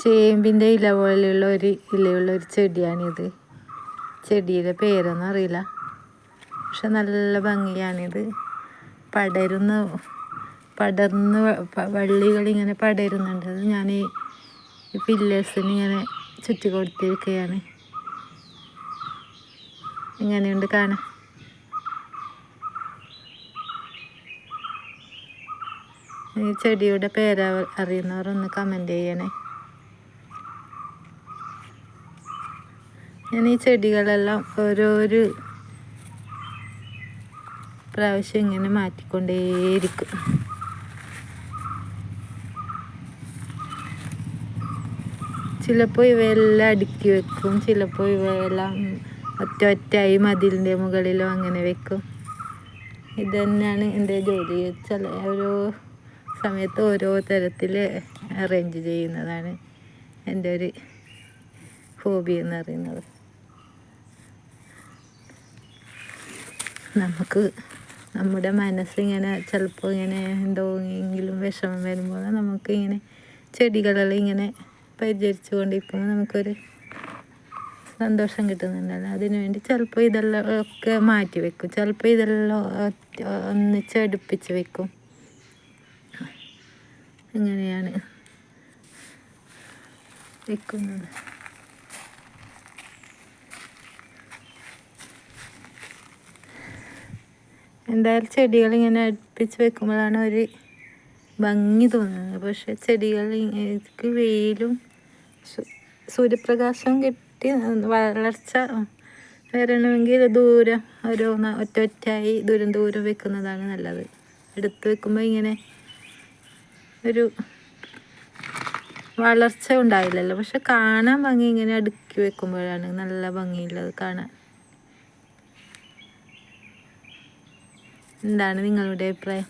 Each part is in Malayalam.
ചേമ്പിന്റെ ഇല പോലെയുള്ള ഒരു ഇലയുള്ള ഒരു ചെടിയാണിത്. ചെടിയുടെ പേരൊന്നും അറിയില്ല. പക്ഷെ നല്ല ഭംഗിയാണിത്. പടരുന്ന പടർന്ന് വള്ളികൾ ഇങ്ങനെ പടരുന്നുണ്ട്. അത് ഞാൻ ഈ പില്ലേഴ്സിന് ഇങ്ങനെ ചുറ്റി കൊടുത്തിരിക്കുകയാണ് ഇങ്ങനെയുണ്ട് കാണാൻ? ഈ ചെടിയുടെ പേര് അറിയുന്നവർ ഒന്ന് കമന്റ് ചെയ്യണേ. ഞാൻ ഈ ചെടികളെല്ലാം ഓരോരു പ്രാവശ്യം ഇങ്ങനെ മാറ്റിക്കൊണ്ടേയിരിക്കും. ചിലപ്പോൾ ഇവയെല്ലാം അടുക്കി വെക്കും ചിലപ്പോൾ ഇവയെല്ലാം ഒറ്റ ഒറ്റയായി മതിലിന്റെ മുകളിലോ അങ്ങനെ വെക്കും. ഇത് തന്നെയാണ് എന്റെ ജോലി. ചില ഓരോ സമയത്ത് ഓരോ തരത്തിൽ അറേഞ്ച് ചെയ്യുന്നതാണ് എന്റെ ഒരു ഹോബി എന്ന് പറയുന്നത്. നമുക്ക് നമ്മുടെ മനസ്സിങ്ങനെ ചിലപ്പോൾ ഇങ്ങനെ എന്തെങ്കിലും വിഷമം വരുമ്പോൾ നമുക്ക് ഇങ്ങനെ ചെടികളെല്ലാം ഇങ്ങനെ പരിചരിച്ചു കൊണ്ടിരിക്കുമ്പോൾ നമുക്കൊരു സന്തോഷം കിട്ടുന്നുണ്ടല്ലോ. അതിനു വേണ്ടി ചിലപ്പോൾ ഇതെല്ലാം ഒക്കെ മാറ്റി വെക്കും. ചിലപ്പോൾ ഇതെല്ലാം ഒന്ന് അടുപ്പിച്ച് വെക്കും. ഇങ്ങനെയാണ് വെക്കുന്നത്. എന്തായാലും ചെടികൾ ഇങ്ങനെ അടുപ്പിച്ച് വെക്കുമ്പോഴാണ് ഒരു ഭംഗി തോന്നുന്നത്. പക്ഷേ ചെടികൾ ഇതിക്ക് വെയിലും സൂര്യപ്രകാശം കിട്ടി വളർച്ച വരണമെങ്കിൽ ദൂരം ഓരോ ഒറ്റ ഒറ്റയായി ദൂരം ദൂരം വെക്കുന്നതാണ് നല്ലത്. എടുത്ത് വെക്കുമ്പോൾ ഇങ്ങനെ ഒരു വളർച്ച ഉണ്ടാവില്ലല്ലോ. പക്ഷെ കാണാൻ ഭംഗി ഇങ്ങനെ അടുക്കി വെക്കുമ്പോഴാണ് നല്ല ഭംഗിയുള്ളത് കാണാൻ. എന്താണ് നിങ്ങളുടെ അഭിപ്രായം?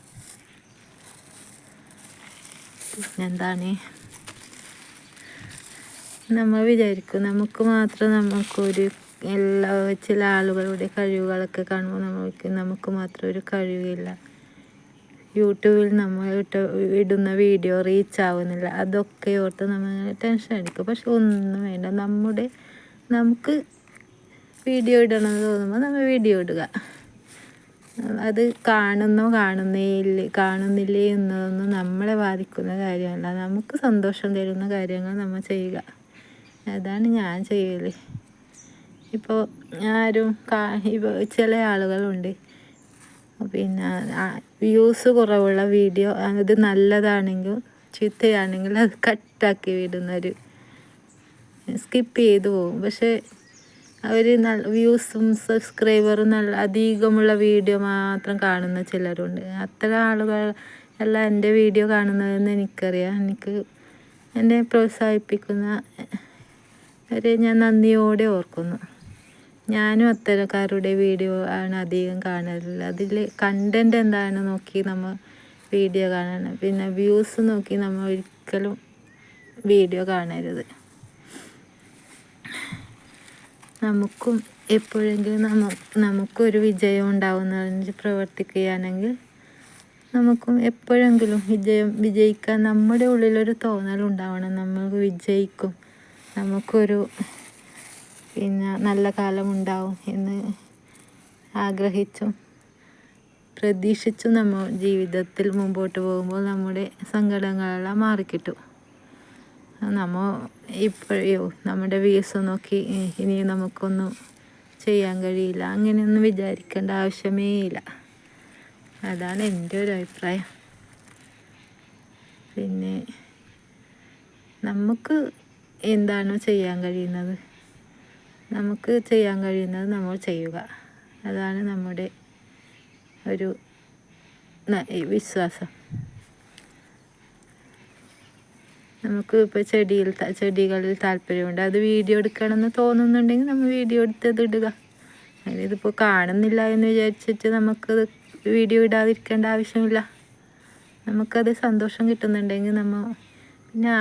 എന്താണ്? നമ്മൾ വിചാരിക്കും നമുക്ക് മാത്രം നമുക്കൊരു എല്ലാ ചില ആളുകളുടെ കഴിവുകളൊക്കെ കാണുമ്പോൾ നമുക്ക് നമുക്ക് മാത്രം ഒരു കഴിവില്ല. യൂട്യൂബിൽ നമ്മൾ ഇട്ട ഇടുന്ന വീഡിയോ റീച്ച് ആവുന്നില്ല. അതൊക്കെ ഓർത്ത് നമ്മൾ ടെൻഷൻ അടിക്കും. പക്ഷെ ഒന്നും വേണ്ട. നമ്മുടെ നമുക്ക് വീഡിയോ ഇടണമെന്ന് തോന്നുമ്പോൾ നമ്മൾ വീഡിയോ ഇടുക. അത് കാണുന്നോ കാണുന്നില്ല കാണുന്നില്ലേ എന്നതൊന്നും നമ്മളെ ബാധിക്കുന്ന കാര്യമല്ല. നമുക്ക് സന്തോഷം തരുന്ന കാര്യങ്ങൾ നമ്മൾ ചെയ്യുക. അതാണ് ഞാൻ ചെയ്യൽ ഇപ്പോൾ ആരും ഇപ്പോൾ ചില ആളുകളുണ്ട്. പിന്നെ വ്യൂസ് കുറവുള്ള വീഡിയോ അത് നല്ലതാണെങ്കിൽ ചീത്തയാണെങ്കിൽ അത് കട്ടാക്കി വിടുന്നൊരു സ്കിപ്പ് ചെയ്തു പോകും പക്ഷേ അവർ വ്യൂസും സബ്സ്ക്രൈബറും നല്ല അധികമുള്ള വീഡിയോ മാത്രം കാണുന്ന ചിലരുണ്ട്. അത്തരം ആളുകൾ എല്ലാം എന്റെ വീഡിയോ കാണുന്നതെന്ന് എനിക്കറിയാം. എനിക്ക് എന്നെ പ്രോത്സാഹിപ്പിക്കുന്ന അവരെ ഞാൻ നന്ദിയോടെ ഓർക്കുന്നു. ഞാനും അത്തരക്കാരുടെ വീഡിയോ ആണ് അധികം കാണാറില്ല അതിൽ കണ്ടന്റ് എന്താണ് നോക്കി നമ്മൾ വീഡിയോ കാണണം. പിന്നെ വ്യൂസ് നോക്കി നമ്മൾ ഒരിക്കലും വീഡിയോ കാണരുത്. നമുക്കും എപ്പോഴെങ്കിലും നമ്മ നമുക്കൊരു വിജയം ഉണ്ടാവുന്നതിന് പ്രവർത്തിക്കുകയാണെങ്കിൽ നമുക്കും എപ്പോഴെങ്കിലും വിജയം വിജയിക്കാൻ നമ്മുടെ ഉള്ളിലൊരു തോന്നൽ ഉണ്ടാവണം. നമ്മൾ വിജയിക്കും. നമുക്കൊരു പിന്നെ നല്ല കാലമുണ്ടാവും എന്ന് ആഗ്രഹിച്ചും പ്രതീക്ഷിച്ചും നമ്മൾ ജീവിതത്തിൽ മുമ്പോട്ട് പോകുമ്പോൾ നമ്മുടെ സങ്കടങ്ങളെല്ലാം മാറിക്കിട്ടും. നമ്മൾ ഇപ്പോഴോ നമ്മുടെ വ്യൂസ് നോക്കി ഇനി നമുക്കൊന്നും ചെയ്യാൻ കഴിയില്ല. അങ്ങനെയൊന്നും വിചാരിക്കേണ്ട ആവശ്യമേ ഇല്ല. അതാണ് എന്റെ ഒരു അഭിപ്രായം. പിന്നെ നമുക്ക് എന്താണോ ചെയ്യാൻ കഴിയുന്നത്? നമുക്ക് ചെയ്യാൻ കഴിയുന്നത് നമ്മൾ ചെയ്യുക. അതാണ് നമ്മുടെ ഒരു വിശ്വാസം. നമുക്ക് ഇപ്പോൾ ചെടിയിൽ ചെടികളിൽ താല്പര്യമുണ്ട്. അത് വീഡിയോ എടുക്കണമെന്ന് തോന്നുന്നുണ്ടെങ്കിൽ നമ്മൾ വീഡിയോ എടുത്തത് ഇടുക. ഇതിപ്പോൾ കാണുന്നില്ല എന്ന് വിചാരിച്ചിട്ട് നമുക്കത് വീഡിയോ ഇടാതിരിക്കേണ്ട ആവശ്യമില്ല. നമുക്കത് സന്തോഷം കിട്ടുന്നുണ്ടെങ്കിൽ നമ്മൾ പിന്നെ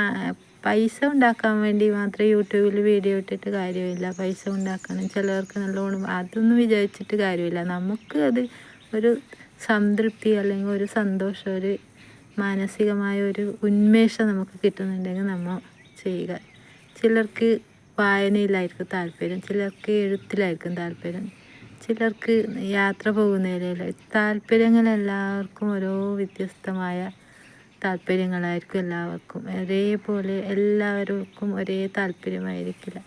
പൈസ ഉണ്ടാക്കാൻ വേണ്ടി മാത്രം യൂട്യൂബിൽ വീഡിയോ ഇട്ടിട്ട് കാര്യമില്ല. പൈസ ഉണ്ടാക്കണം. ചിലവർക്ക് നല്ലോണം അതൊന്നും വിചാരിച്ചിട്ട് കാര്യമില്ല. നമുക്ക് അത് ഒരു സംതൃപ്തി അല്ലെങ്കിൽ ഒരു സന്തോഷം ഒരു മാനസികമായ ഒരു ഉന്മേഷം നമുക്ക് കിട്ടുന്നുണ്ടെങ്കിൽ നമ്മൾ ചെയ്യുക. ചിലർക്ക് വായനയിലായിരിക്കും താല്പര്യം ചിലർക്ക് എഴുത്തിലായിരിക്കും താല്പര്യം ചിലർക്ക് യാത്ര പോകുന്നതിലല്ല താല്പര്യങ്ങൾ എല്ലാവർക്കും ഓരോ വ്യത്യസ്തമായ താല്പര്യങ്ങളായിരിക്കും എല്ലാവർക്കും. ഒരേപോലെ എല്ലാവർക്കും ഒരേ താല്പര്യമായിരിക്കില്ല.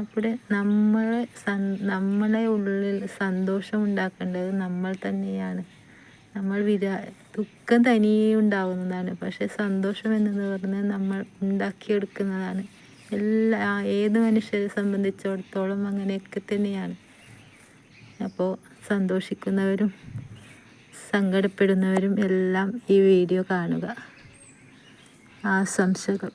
അപ്പോൾ നമ്മളെ നമ്മളെ ഉള്ളിൽ സന്തോഷം ഉണ്ടാക്കേണ്ടത് നമ്മൾ തന്നെയാണ്. നമ്മൾ വിരാ ദുഃഖം തനിയെ ഉണ്ടാകുന്നതാണ് പക്ഷേ സന്തോഷം എന്നത് പറഞ്ഞാൽ നമ്മൾ ഉണ്ടാക്കിയെടുക്കുന്നതാണ്. എല്ലാ ഏത് മനുഷ്യരെ സംബന്ധിച്ചിടത്തോളം അങ്ങനെയൊക്കെ തന്നെയാണ്. അപ്പോൾ സന്തോഷിക്കുന്നവരും സങ്കടപ്പെടുന്നവരും എല്ലാം ഈ വീഡിയോ കാണുക. ആശംസകൾ.